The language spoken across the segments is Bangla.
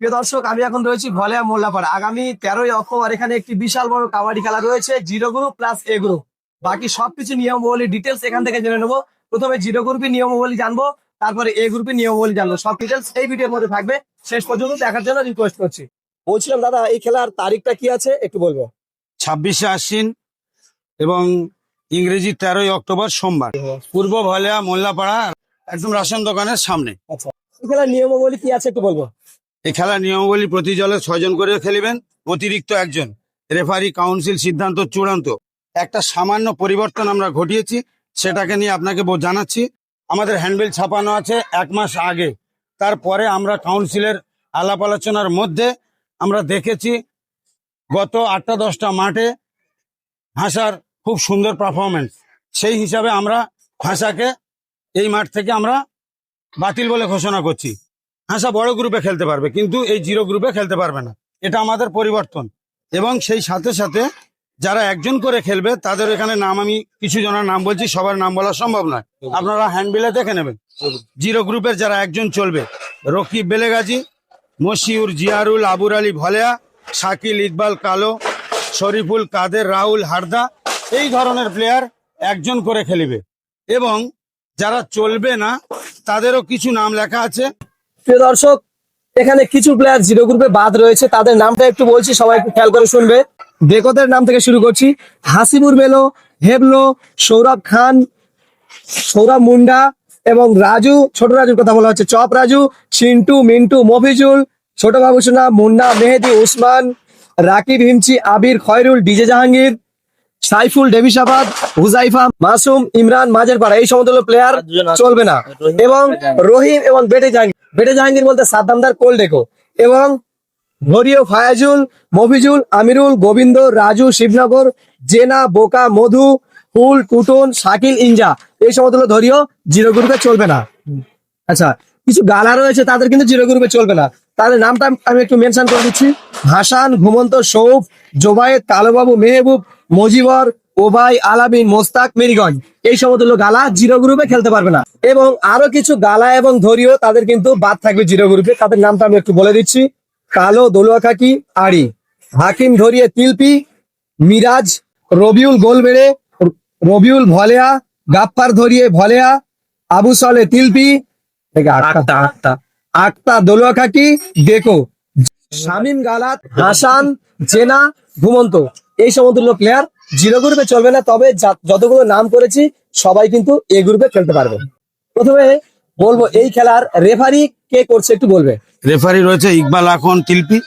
প্রিয় দর্শক আমি এখন রয়েছি ভলিয়া মোল্লাপাড়া। আগামী তেরোই অক্টোবর এখানে একটি বিশাল বড় কাবাডি খেলা রয়েছে zero group plus A group বাকি সবকিছু নিয়মাবলী ডিটেলস এখান থেকে জেনে নেব। প্রথমে জিরো গ্রুপের নিয়মাবলী জানব তারপরে এ গ্রুপের নিয়মাবলী জানব। সব ডিটেলস এই ভিডিওর মধ্যে থাকবে। শেষ পর্যন্ত দেখার জন্য রিকোয়েস্ট করছি। বলছিলাম দাদা এই খেলার তারিখটা কি আছে? একটু বলব। ছাব্বিশে আশ্বিন এবং ইংরেজি তেরোই অক্টোবর সোমবার। পূর্ব ভলিয়া মোল্লাপাড়া একদম রাশন দোকানের সামনে। এই খেলার নিয়মাবলী কি আছে একটু বলব? এই খেলার নিয়মাবলী প্রতি জলে ছয়জন করে খেলিবেন, অতিরিক্ত একজন। রেফারি কাউন্সিল সিদ্ধান্ত চূড়ান্ত। একটা সামান্য পরিবর্তন আমরা ঘটিয়েছি, সেটাকে নিয়ে আপনাকে জানাচ্ছি। আমাদের হ্যান্ডবিল ছাপানো আছে এক মাস আগে। তারপরে আমরা কাউন্সিলের আলাপ আলোচনার মধ্যে আমরা দেখেছি, গত আটটা দশটা মাঠে হাসার খুব সুন্দর পারফরমেন্স সেই হিসাবে আমরা হাসাকে এই মাঠ থেকে আমরা বাতিল বলে ঘোষণা করছি। হাসা বড় গ্রুপে খেলতে পারবে, কিন্তু এই জিরো গ্রুপে খেলতে পারবে না। এটা আমাদের পরিবর্তন। এবং সেই সাথে সাথে যারা একজন করে খেলবে, তাদের এখানে নাম আমি কিছু জনের নাম বলছি, সবার নাম বলা সম্ভব নয়। আপনারা হ্যান্ডবিলে দেখে নেবেন। জিরো গ্রুপের যারা একজন চলবে, রকিব বেলেগাজি, মশিউর জিয়ারুল, আবুর আলী ভলেয়া, শাকিল ইকবাল কালো, শরীফুল কাদের, রাহুল হারদা, এই ধরনের প্লেয়ার একজন করে খেলিবে। এবং যারা চলবে না, তাদেরও কিছু নাম লেখা আছে। প্রিয় দর্শক এখানে কিছু প্লেয়ার জিরো গ্রুপে বাদ রয়েছে। তাদের নামটা একটু বলছি সবাই একটু খেয়াল করে শুনবে। বেকতের নাম থেকে শুরু করছি। হাসিবুর মেলো হেবলো সৌরভ খান সৌরভ মুন্ডা এবং রাজু ছোট রাজুর কথা বলা হচ্ছে। চপ রাজু চিন্টু মিন্টু মফিজুল ছোট বাবু সোনা মুন্না মেহেদি উসমান রাকিব হিমচি আবির খয়রুল ডিজে জাহাঙ্গীর সাইফুল ডেভিসাবাদ হুজাইফা মাসুম ইমরান মাঝের পাড়া এই সমস্ত প্লেয়ার চলবে না। এবং রহিম এবং বেটে জাহাঙ্গীর। বেটে জাহাঙ্গীর বলতে সাদ্দামদার কোল ডেকো। এবং ভরিও ফায়াজুল, মফিজুল, আমিরুল, গোবিন্দ, রাজু, শিবনগর, জেনা, বোকা, মধু ফুল টুটন শাকিল, ইনজা। এই সমস্ত ধরিও জিরো গ্রুপে চলবে না। আচ্ছা কিছু গালা রয়েছে, তাদের কিন্তু জিরো গ্রুপে চলবে না। তাদের নামটা আমি একটু মেনশন করে দিচ্ছি। হাসান, ঘুমন্ত, সৌফ, জোবায়েদ, কালোবাবু, মেহবুব, মজিবর ওবাই আলামিন মোস্তাক মেরিগঞ্জ। এই সমস্ত গালা জিরো গ্রুপে খেলতে পারবে না। এবং আরও কিছু গালা এবং ধরিও তাদের কিন্তু বাদ থাকবে জিরো গ্রুপে তাদের নামটা আমি একটু বলে দিচ্ছি। কালো দলুয়া কাকি আড়ি। হাকিম ধরিয়ে তিলপি মিরাজ রবিউল গোলবেড়ে রবিউল ভলেয়া গাপ্পার ধরিয়ে ভলেয়া আবু সলে তিলপি আটটা। দলুয়া কাকি দেখো শামিম গালাত হাসান জেনা ঘুমন্ত। এই সমস্ত প্লেয়ার জিরো গ্রুপে চলবে না তবে যা- যতগুলো নাম করেছি সবাই কিন্তু এ গ্রুপে খেলতে পারবে। প্রথমে বলব এই খেলার রেফারি কে করছে একটু বলবে। রেফারি রয়েছে ইকবাল আখন তিলপি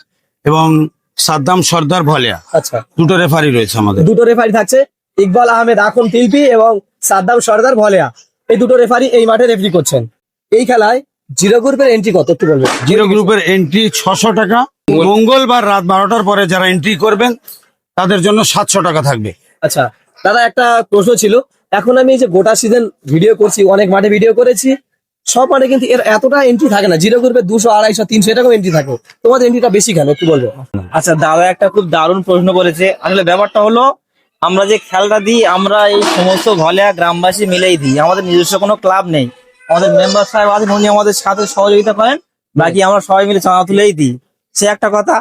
এবং সাদ্দাম সর্দার ভলিয়া। আচ্ছা। দুটো রেফারি রয়েছে আমাদের। দুটো রেফারি থাকছে ইকবাল আহমেদ আখন তিলপি এবং সাদ্দাম সর্দার ভলেয়া। এই দুটো রেফারি এই মাঠে রেফারি করছেন। এই খেলায় জিরো গ্রুপের এন্ট্রি কত একটু বলবে জিরো গ্রুপের এন্ট্রি ছশো টাকা। মঙ্গলবার রাত বারোটার পরে যারা এন্ট্রি করবেন তাদের জন্য সাতশো টাকা থাকবে। আচ্ছা দাদা একটা প্রশ্ন ছিল এখন আমি এই যে গোটা সিজন ভিডিও করছি অনেক মাঠে ভিডিও করেছি সব মাঠে কিন্তু এর এতটা এন্ট্রি থাকে না জিরো গ্রুপে দুশো আড়াইশো তিনশো এরকম এন্ট্রি থাকে। তোমাদের এন্ট্রিটা বেশি কেন কি বলব? আচ্ছা দাদা একটা খুব দারুণ প্রশ্ন করেছে আসলে ব্যাপারটা হলো আমরা যে খেলাটা দিই আমরা এই সমস্ত ঘলেয়া গ্রামবাসী মিলেই দিই। আমাদের নিজস্ব কোনো ক্লাব নেই। আমাদের মেম্বার সাহেব আছেন উনি আমাদের সাথে সহযোগিতা করেন। বাকি আমরা সবাই মিলে চাঁদা তুলেই দিই। সে একটা কথা।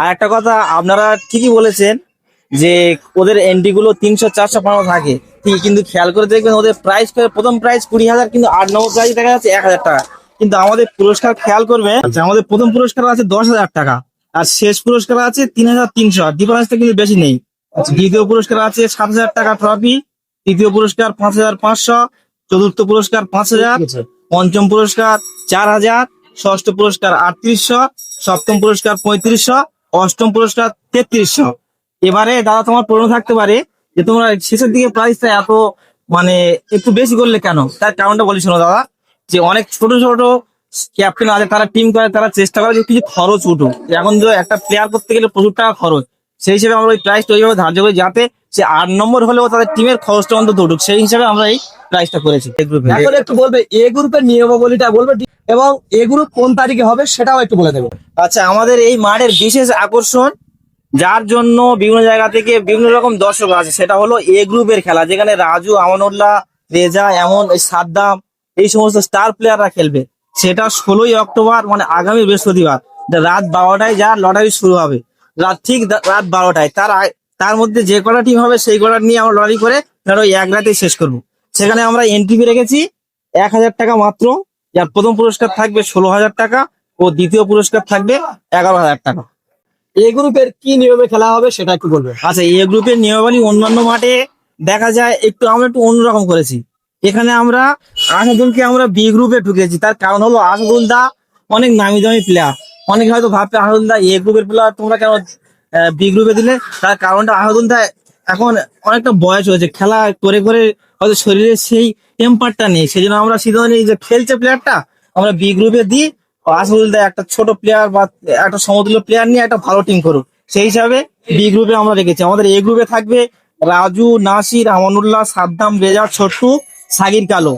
আর একটা কথা আপনারা ঠিকই বলেছেন যে ওদের এন্ট্রি গুলো তিনশো চারশো পনেরো থাকে। কিন্তু খেয়াল করে দেখবেন ওদের প্রাইস প্রথম প্রাইস কুড়ি হাজার কিন্তু আট নম্বর প্রাইস দেখা যাচ্ছে এক হাজার টাকা। কিন্তু আমাদের পুরস্কার খেয়াল করবে আচ্ছা, আমাদের প্রথম পুরস্কার আছে দশ হাজার টাকা আর শেষ পুরস্কার আছে তিন হাজার তিনশো ডিফারেন্সটা কিন্তু বেশি নেই। দ্বিতীয় পুরস্কার আছে সাত হাজার টাকা ট্রফি তৃতীয় পুরস্কার পাঁচ হাজার পাঁচশো চতুর্থ পুরস্কার পাঁচ হাজার পঞ্চম পুরস্কার চার হাজার ষষ্ঠ পুরস্কার আটত্রিশশো সপ্তম পুরস্কার পঁয়ত্রিশশো অষ্টম পুরস্কার তেত্রিশশো। এবারে দাদা তোমার প্রশ্ন থাকতে পারে যে তোমরা শেষের দিকে প্রাইসটা এত মানে একটু বেশি করলে কেন? তার কারণটা বলি শোনো দাদা যে অনেক ছোট ছোট ক্যাপ্টেন আছে তারা টিম করে তারা চেষ্টা করে যে কিছু খরচ উঠুক। এখন যে একটা প্লেয়ার করতে গেলে প্রচুর টাকা খরচ সেই হিসেবে আমরা ওই প্রাইসটা ওইভাবে ধার্য করি যাতে সে আট নম্বর হলেও তাদের টিমের খরচটা অন্তত উঠুক। সেই হিসাবে আমরা এই প্রাইসটা করেছি। এখন একটু বলবে এ গ্রুপের নিয়মাবলীটা বলবে? এবং এ গ্রুপ কোন তারিখে হবে সেটাও একটু বলে দেবো। আচ্ছা আমাদের এই মাঠের বিশেষ আকর্ষণ যার জন্য বিভিন্ন জায়গা থেকে বিভিন্ন রকম দর্শক আছে সেটা হলো এ গ্রুপের খেলা, যেখানে রাজু, আমানুল্লাহ, রেজা, এমন সাদ্দাম, এই সমস্ত স্টার প্লেয়াররা খেলবে। সেটা ষোলোই অক্টোবর মানে আগামী বৃহস্পতিবার। রাত বারোটায় যা লটারি শুরু হবে। রাত ঠিক রাত বারোটায়। তার তার মধ্যে যে কটা টিম হবে, সেই কটা নিয়ে আমরা লটারি করে ধরো এক রাতে শেষ করব। সেখানে আমরা এন্ট্রি রেখেছি এক হাজার টাকা মাত্র। যার প্রথম পুরস্কার থাকবে ষোলো হাজার টাকা ও দ্বিতীয় পুরস্কার থাকবে এগারো হাজার টাকা। এই গ্রুপের কি নিয়মে খেলা হবে সেটা একটু বলবে আচ্ছা এ গ্রুপের নিয়মাবলী অন্যান্য মাঠে দেখা যায় একটু আমরা একটু অন্যরকম করেছি। এখানে আমরা আসাদুলকে আমরা বি গ্রুপে ঢুকেছি। তার কারণ হলো আসাদুল অনেক নামি দামি প্লেয়ার অনেকে হয়তো ভাবছে আসাদুল এ গ্রুপের প্লেয়ার তোমরা কেন বি গ্রুপে দিলে? তার কারণটা আসাদুল এখন অনেকটা বয়স হয়েছে। খেলা করে করে হয়তো শরীরে সেই টেম্পারটা নেই। সেই জন্য আমরা সিদ্ধান্ত নিই যে খেলছে প্লেয়ারটা আমরা বি গ্রুপে দিই। আসাদুল দা একটা ছোট প্লেয়ার বা একটা সমতুল্য প্লেয়ার নিয়ে একটা ভালো টিম করুক। সেই হিসাবে বি গ্রুপে আমরা রেখেছি। আমাদের এ গ্রুপে থাকবে রাজু নাসির আমানুল্লাহ সাদ্দাম রেজার ছোট্টু সাগির কালো।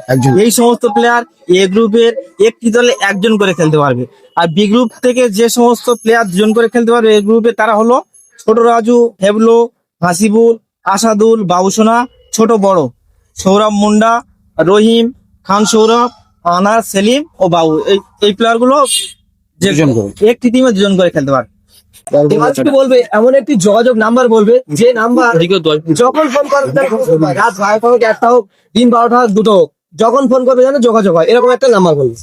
এই সমস্ত প্লেয়ার এ গ্রুপের একটি দলে একজন করে খেলতে পারবে। আর বি গ্রুপ থেকে যে সমস্ত প্লেয়ার দুজন করে খেলতে পারবে এ গ্রুপে তারা হলো ছোট রাজু হেবলো হাসিবুল আসাদুল বাবুসোনা ছোট বড়। সৌরভ মুন্ডা রহিম খান সৌরভ আনার সেলিম ও বাবু এই এই প্লেয়ারগুলো যে দুজন করে। একটি টিমে দুজন করে খেলতে একটু বলবে এমন একটি যোগাযোগ নাম্বার বলবে যে নাম্বার যখন ফোন করবে রাত বারোটা হোক একটা হোক দিন বারোটা হোক দুটো হোক যখন ফোন করবে যেন যোগাযোগ হয় এরকম একটা নাম্বার বলবে।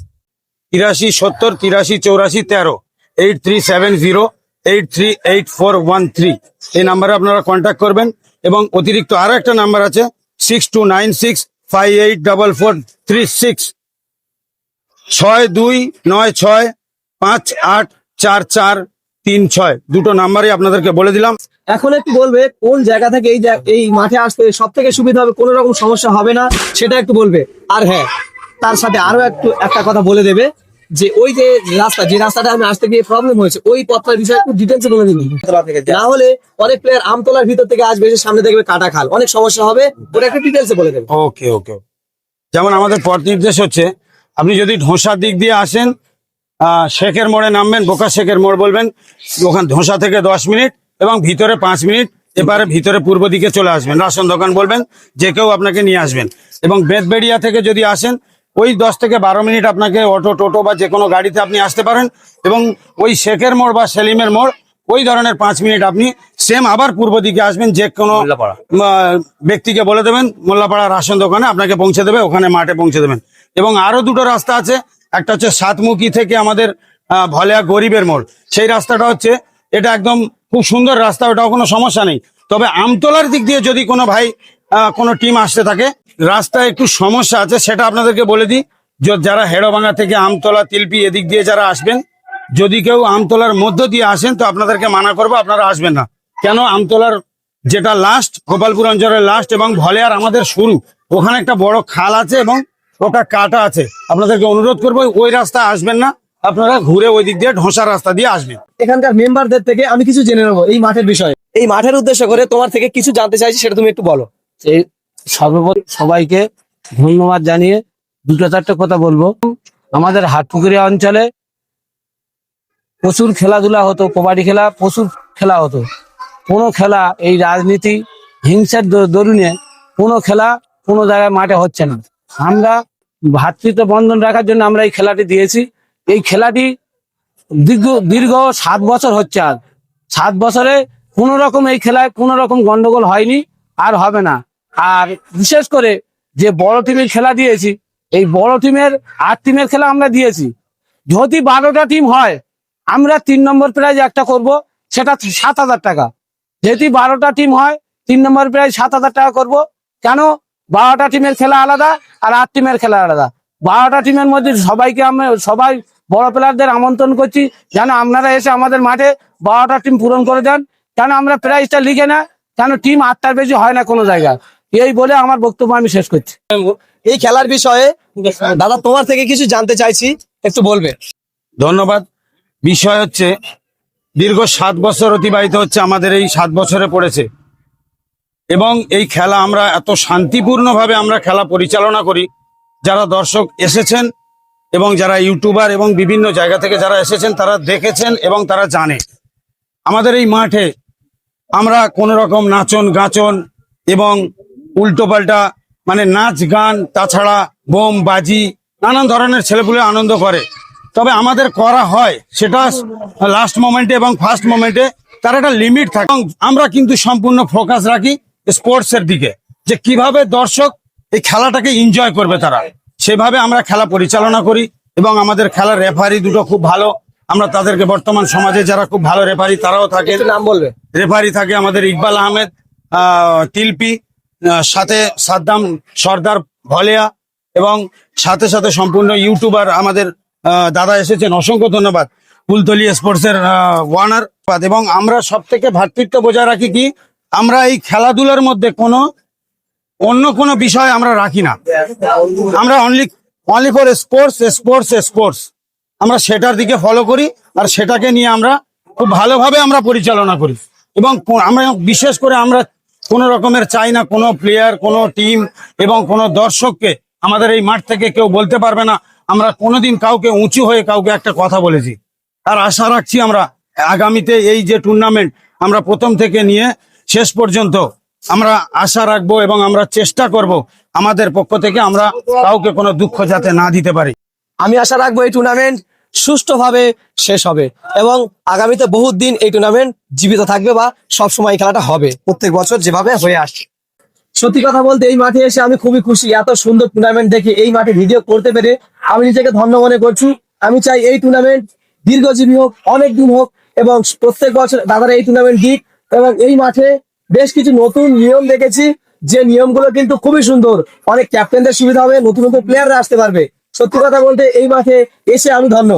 তিরাশি সত্তর তিরাশি চৌরাশি তেরো eight three seven zero eight three eight four one three এই নাম্বারে আপনারা কন্ট্যাক্ট করবেন এবং অতিরিক্ত আরও একটা নাম্বার আছে six two nine six five eight double four three six ছয় দুই নয় ছয় পাঁচ আট চার চার তিন ছয়। দুটো নাম্বারই আপনাদেরকে বলে দিলাম। এখন একটু বলবে কোন জায়গা থেকে এই এই মাঠে আসতে সব থেকে সুবিধা হবে কোনো রকম সমস্যা হবে না সেটা একটু বলবে। আর হ্যাঁ তার সাথে আরও একটু একটা কথা বলে দেবে যে ওই যে রাস্তা যে রাস্তাটা আমি আসতে গিয়ে প্রবলেম হয়েছে ওই পথটার বিষয়ে একটু ডিটেলসে বলে দিন। না হলে অনেক প্লেয়ার আমতলার ভিতর থেকে আসবে এসে সামনে দেখবে কাটা খাল। অনেক সমস্যা হবে ওটা একটু ডিটেলসে বলে দেবে। ওকে ওকে যেমন আমাদের পথ নির্দেশ হচ্ছে আপনি যদি ঢোসার দিক দিয়ে আসেন শেখের মোড়ে নামবেন বোকা শেখের মোড় বলবেন ওখান ধোসা থেকে দশ মিনিট এবং ভিতরে পাঁচ মিনিট এবারে ভিতরে পূর্ব দিকে চলে আসবেন রাশন দোকান বলবেন যে কেউ আপনাকে নিয়ে আসবেন। এবং বেদবেড়িয়া থেকে যদি আসেন ওই দশ থেকে বারো মিনিট আপনাকে অটো টোটো বা যে কোনো গাড়িতে আপনি আসতে পারেন এবং ওই শেখের মোড় বা সেলিমের মোড় ওই ধরনের পাঁচ মিনিট আপনি সেম আবার পূর্ব দিকে আসবেন যে কোনো ব্যক্তিকে বলে দেবেন মোল্লাপাড়া রাশন দোকানে আপনাকে পৌঁছে দেবে ওখানে মাঠে পৌঁছে দেবেন। এবং আরও দুটো রাস্তা আছে। একটা হচ্ছে সাতমুখী থেকে আমাদের ভলেয়া গরিবের মোড়। সেই রাস্তাটা হচ্ছে, এটা একদম খুব সুন্দর রাস্তা, ওটাও কোনো সমস্যা নেই। তবে আমতলার দিক দিয়ে যদি কোনো ভাই কোনো টিম আসতে থাকে, রাস্তায় একটু সমস্যা আছে, সেটা আপনাদেরকে বলে দিই। যারা হেড়োভাঙা থেকে আমতলা, তিলপি এদিক দিয়ে যারা আসবেন, যদি কেউ আমতলার মধ্য দিয়ে আসেন, তো আপনাদেরকে মানা করব, আপনারা আসবেন না। কেন? আমতলার যেটা লাস্ট গোপালপুর অঞ্চলের লাস্ট এবং ভলেয়ার আমাদের শুরু। ওখানে একটা বড় খাল আছে এবং ওটা কাটা আছে। আপনাদেরকে অনুরোধ করব ওই রাস্তা আসবেন না। আপনারা ঘুরে ওই দিক দিয়ে ঢোসার রাস্তা দিয়ে আসবেন। এখানকার মেম্বারদের থেকে আমি কিছু জেনে নেব এই মাঠের বিষয়ে। এই মাঠের উদ্দেশ্য করে তোমার থেকে কিছু জানতে চাইছি সেটা তুমি একটু বলো। এই সর্বপ্রথম সবাইকে ধন্যবাদ জানিয়ে দুটো চারটে কথা বলব। আমাদের হাটপুকুরিয়া অঞ্চলে প্রচুর খেলাধুলা হতো কবাডি খেলা প্রচুর খেলা হতো। কোনো খেলা এই রাজনীতি হিংসার দ- দরুনে কোনো খেলা কোনো জায়গায় মাঠে হচ্ছে না। আমরা ভ্রাতৃত্ব বন্ধন রাখার জন্য আমরা এই খেলাটি দিয়েছি। এই খেলাটি দীর্ঘ দীর্ঘ সাত বছর হচ্ছে আর। সাত বছরে কোনো রকম এই খেলায় কোনো রকম গন্ডগোল হয়নি, আর হবে না। আর বিশেষ করে যে বড় টিমের খেলা দিয়েছি, এই বড় টিমের আট টিমের খেলা আমরা দিয়েছি। যদি বারোটা টিম হয়, আমরা তিন নম্বর প্রাইজ একটা করব, সেটা সাত হাজার টাকা। যদি বারোটা টিম হয়, তিন নম্বর প্রাইজ সাত হাজার টাকা করব। কেন? বারোটা টিমের খেলা আলাদা আর আট টিমের খেলা আলাদা। বারোটা টিমের মধ্যে সবাইকে আমরা সবাই বড় প্লেয়ারদের আমন্ত্রণ করছি। যেন আপনারা এসে আমাদের মাঠে বারোটা টিম পূরণ করে দেন। কেন আমরা প্রাইজটা লিখে না কেন টিম আটটার বেশি হয় না কোনো জায়গায়। এই বলে আমার বক্তব্য আমি শেষ করছি। এই খেলার বিষয়ে দাদা তোমার থেকে কিছু জানতে চাইছি একটু বলবে। ধন্যবাদ। বিষয় হচ্ছে দীর্ঘ সাত বছর অতিবাহিত হচ্ছে আমাদের এই সাত বছরে পড়েছে। এবং এই খেলা আমরা এত শান্তিপূর্ণভাবে আমরা খেলা পরিচালনা করি। যারা দর্শক এসেছেন এবং যারা ইউটিউবার এবং বিভিন্ন জায়গা থেকে যারা এসেছেন, তারা দেখেছেন এবং তারা জানে। আমাদের এই মাঠে আমরা কোনো রকম নাচন গাচন এবং উল্টোপাল্টা মানে নাচ গান, তাছাড়া বোম, বাজি, নানান ধরনের ছেলেপুলে আনন্দ করে। তবে আমাদের করা হয়, সেটা লাস্ট মোমেন্টে এবং ফার্স্ট মোমেন্টে তার একটা লিমিট থাকে। আমরা কিন্তু সম্পূর্ণ ফোকাস রাখি। স্পোর্টস এর দিকে যে কীভাবে দর্শক এই খেলাটাকে এনজয় করবে তারা। সেভাবে আমরা খেলা পরিচালনা করি এবং আমাদের খেলার রেফারি দুটো খুব ভালো। আমরা তাদেরকে বর্তমান সমাজে যারা খুব ভালো রেফারি তারাও থাকে। নাম বলবে? রেফারি থাকে আমাদের ইকবাল আহমেদ তিলপি সাথে সাদ্দাম সর্দার ভলিয়া এবং সাথে সাথে সম্পূর্ণ ইউটিউবার আমাদের দাদা এসেছেন। অসংখ্য ধন্যবাদ। কুলতলি স্পোর্টস এর ওয়ানার এবং আমরা সব থেকে ভ্রাতৃত্ব বজায় রাখি কি? আমরা এই খেলাধুলার মধ্যে কোনো, অন্য কোনো বিষয় আমরা রাখি না। আমরা only only for sports sports sports আমরা সেটার দিকে ফলো করি আর সেটাকে নিয়ে আমরা খুব ভালোভাবে আমরা পরিচালনা করি। এবং আমরা বিশেষ করে আমরা কোনো রকমের চাই না কোনো প্লেয়ার কোনো টিম এবং কোনো দর্শককে। আমাদের এই মাঠ থেকে কেউ বলতে পারবে না, আমরা কোনোদিন কাউকে উঁচু হয়ে কাউকে একটা কথা বলেছি। আর আশা রাখছি আমরা আগামীতে এই যে টুর্নামেন্ট আমরা প্রথম থেকে নিয়ে শেষ পর্যন্ত আমরা আশা রাখব এবং আমরা চেষ্টা করব আমাদের পক্ষ থেকে আমরা কাউকে কোনো দুঃখ যাতে না দিতে পারি। আমি আশা রাখব এই টুর্নামেন্ট সুষ্ঠুভাবে শেষ হবে এবং আগামীতে বহুত দিন এই টুর্নামেন্ট জীবিত থাকবে বা সব সময় এই খেলাটা হবে। প্রত্যেক বছর যেভাবে হয়ে আসছে। সত্যি কথা বলতে এই মাঠে এসে আমি খুবই খুশি, এত সুন্দর টুর্নামেন্ট দেখে এই মাঠে ভিডিও করতে পেরে আমি নিজেকে ধন্য মনে করছি। আমি চাই এই টুর্নামেন্ট দীর্ঘজীবী হোক, অনেক দিন হোক এবং প্রত্যেক বছর দাদারা এই টুর্নামেন্ট দিক। এবং এই মাঠে বেশ কিছু নতুন নিয়ম দেখেছি। যে নিয়মগুলো কিন্তু খুবই সুন্দর। অনেক ক্যাপ্টেনদের সুবিধা হবে, নতুন নতুন প্লেয়াররা আসতে পারবে। সত্যি কথা বলতে এই মাঠে এসে আমি ধন্য।